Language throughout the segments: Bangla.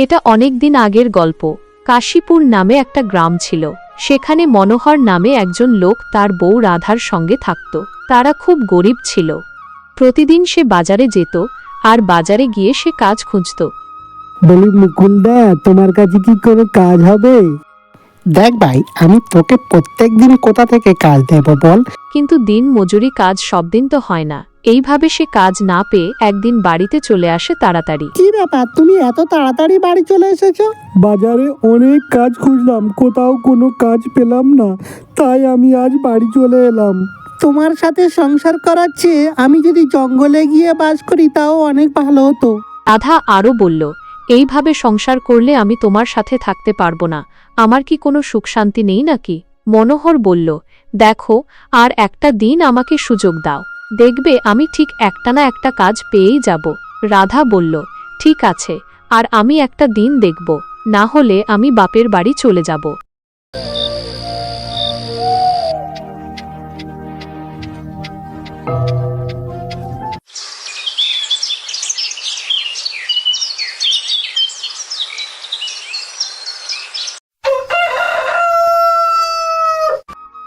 এটা অনেক দিন আগের গল্প। কাশীপুর নামে একটা গ্রাম ছিল। সেখানে মনোহর নামে একজন লোক তার বউ রাধার সঙ্গে থাকত। তারা খুব গরিব ছিল। প্রতিদিন সে বাজারে যেত আর বাজারে গিয়ে সে কাজ খুঁজত। বলি মুকুলদা তোমার কাছে কি কোনো কাজ হবে? দেখ ভাই আমি তোকে প্রত্যেক দিন কোথা থেকে কাজ দেব বল? কিন্তু দিন মজুরি কাজ সব দিন তো হয় না। এইভাবে সে কাজ না পেয়ে একদিন বাড়িতে চলে আসে তাড়াতাড়ি। কি ব্যাপার? তুমি এত তাড়াতাড়ি বাড়ি চলে এসেছ? বাজারে অনেক কাজ খুঁজলাম কোথাও কোনো কাজ পেলাম না তাই আমি আজ বাড়ি চলে এলাম। তোমার সাথে সংসার করার চেয়ে আমি যদি জঙ্গলে গিয়ে বাস করি তাও অনেক ভালো হতো। রাধা আরও বলল এইভাবে সংসার করলে আমি তোমার সাথে থাকতে পারব না। আমার কি কোনো সুখ শান্তি নেই নাকি? মনোহর বলল দেখো আর একটা দিন আমাকে সুযোগ দাও। দেখবে আমি ঠিক একটা না একটা কাজ পেয়েই যাব। রাধা বলল, ঠিক আছে, আর আমি একটা দিন দেখব। না হলে আমি বাপের বাড়ি চলে যাব।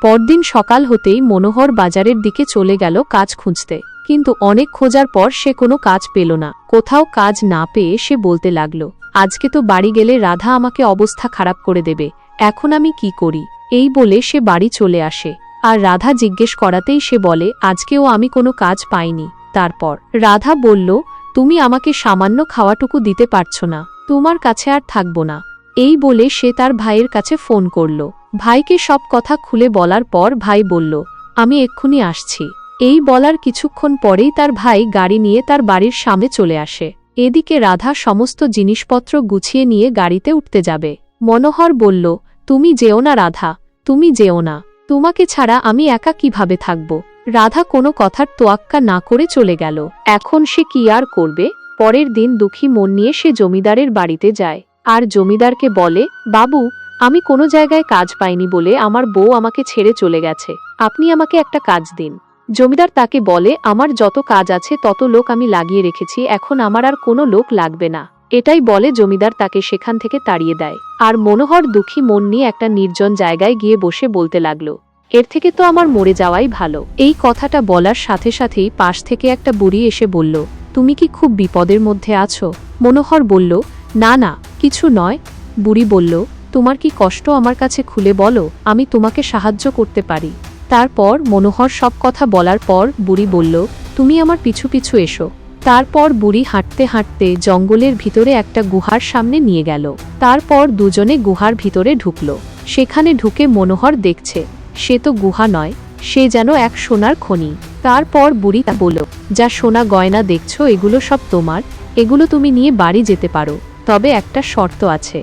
পরদিন সকাল হতেই মনোহর বাজারের দিকে চলে গেল কাজ খুঁজতে, কিন্তু অনেক খোঁজার পর সে কোনো কাজ পেল না। কোথাও কাজ না পেয়ে সে বলতে লাগল, আজকে তো বাড়ি গেলে রাধা আমাকে অবস্থা খারাপ করে দেবে, এখন আমি কি করি? এই বলে সে বাড়ি চলে আসে। আর রাধা জিজ্ঞেস করাতেই সে বলে, আজকেও আমি কোনো কাজ পাইনি। তারপর রাধা বলল, তুমি আমাকে সামান্য খাওয়াটুকু দিতে পারছ না, তোমার কাছে আর থাকব না। এই বলে সে তার ভাইয়ের কাছে ফোন করল। ভাইকে সব কথা খুলে বলার পর ভাই বলল, আমি এক্ষুনি আসছি। এই বলার কিছুক্ষণ পরেই তার ভাই গাড়ি নিয়ে তার বাড়ির সামনে চলে আসে। এদিকে রাধা সমস্ত জিনিসপত্র গুছিয়ে নিয়ে গাড়িতে উঠতে যাবে। মনোহর বলল, তুমি যেও না রাধা, তুমি যেও না। তোমাকে ছাড়া আমি একা কীভাবে থাকব? রাধা কোনো কথার তোয়াক্কা না করে চলে গেল। এখন সে কি আর করবে? পরের দিন দুঃখী মন নিয়ে সে জমিদারের বাড়িতে যায়। আর জমিদারকে বলে, বাবু আমি কোনো জায়গায় কাজ পাইনি বলে আমার বউ আমাকে ছেড়ে চলে গেছে। আপনি আমাকে একটা কাজ দিন। জমিদার তাকে বলে, আমার যত কাজ আছে তত লোক আমি লাগিয়ে রেখেছি, এখন আমার আর কোনো লোক লাগবে না। এটাই বলে জমিদার তাকে সেখান থেকে তাড়িয়ে দেয়। আর মনোহর দুঃখী মন নিয়ে একটা নির্জন জায়গায় গিয়ে বসে বলতে লাগল, এর থেকে তো আমার মরে যাওয়াই ভালো। এই কথাটা বলার সাথে সাথেই পাশ থেকে একটা বুড়ি এসে বলল, তুমি কি খুব বিপদের মধ্যে আছো? মনোহর বলল, না না, কিছু নয়। বুড়ি বলল তোমার কি কষ্ট আমার কাছে খুলে বলো, আমি তোমাকে সাহায্য করতে পারি। তারপর মনোহর সব কথা বলার পর বুড়ি বলল, তুমি আমার পিছু পিছু এসো। তারপর বুড়ি হাঁটতে হাঁটতে জঙ্গলের ভিতরে একটা গুহার সামনে নিয়ে গেল। তারপর দুজনে গুহার ভিতরে ঢুকল। সেখানে ঢুকে মনোহর দেখছে, সে তো গুহা নয়, সে যেন এক সোনার খনি। তারপর বুড়ি তা বলল, যা সোনা গয়না দেখছ এগুলো সব তোমার, এগুলো তুমি নিয়ে বাড়ি যেতে পারো, তবে একটা শর্ত আছে।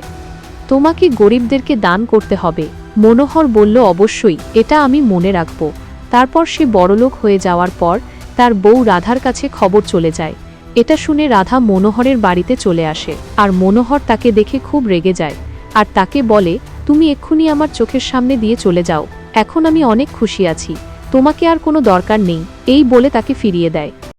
তোমাকে গরিবদেরকে দান করতে হবে। মনোহর বলল, অবশ্যই, এটা আমি মনে রাখব। তারপর সে বড়লোক হয়ে যাওয়ার পর তার বউ রাধার কাছে খবর চলে যায়। এটা শুনে রাধা মনোহরের বাড়িতে চলে আসে, আর মনোহর তাকে দেখে খুব রেগে যায়, আর তাকে বলে, তুমি এক্ষুনি আমার চোখের সামনে দিয়ে চলে যাও। এখন আমি অনেক খুশি আছি। তোমাকে আর কোনো দরকার নেই। এই বলে তাকে ফিরিয়ে দেয়।